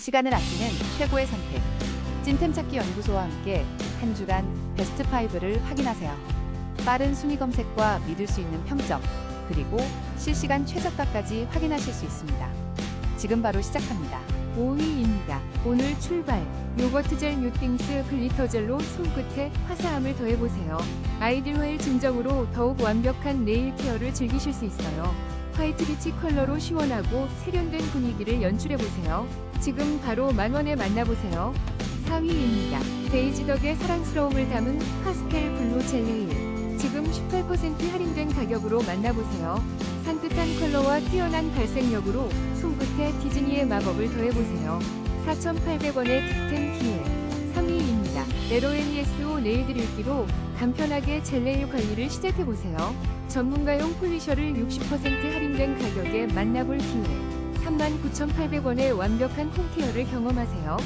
시간을 아끼는 최고의 선택. 찐템 찾기 연구소와 함께 한 주간 베스트 5를 확인하세요. 빠른 순위 검색과 믿을 수 있는 평점, 그리고 실시간 최저가까지 확인하실 수 있습니다. 지금 바로 시작합니다. 5위입니다. 오늘 출발. 요거트 젤 뉴띵스 글리터 젤로 손끝에 화사함을 더해보세요. 아이들 화일 증정으로 더욱 완벽한 네일 케어를 즐기실 수 있어요. 화이트 비치 컬러로 시원하고 세련된 분위기를 연출해보세요. 지금 바로 만원에 만나보세요. 4위입니다. 데이지 덕의 사랑스러움을 담은 파스텔 블루 젤 네일. 지금 18% 할인된 가격으로 만나보세요. 산뜻한 컬러와 뛰어난 발색력으로 손끝에 디즈니의 마법을 더해보세요. 4,800원의 득템 기회. 3위입니다. 에로앤ESO 네일 드릴기로 간편하게 젤네일 관리를 시작해보세요. 전문가용 폴리셔를 60% 할인된 가격에 만나볼 기회. 39,800원의 완벽한 홈케어를 경험하세요.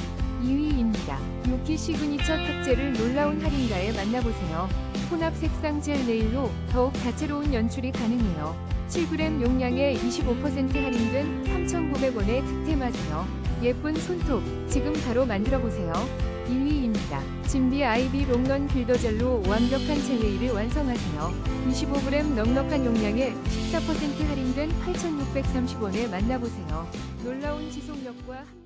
2위입니다. 요키 시그니처 탑재를 놀라운 할인가에 만나보세요. 혼합 색상 젤 네일로 더욱 다채로운 연출이 가능해요. 7g 용량에 25% 할인된 3,900원에 득템하세요. 예쁜 손톱, 지금 바로 만들어보세요. 2위입니다. 진비 아이비 롱런 빌더젤로 완벽한 젤네일을 완성하세요. 25g 넉넉한 용량에 14% 할인된 8,630원에 만나보세요. 놀라운 지속력과 함-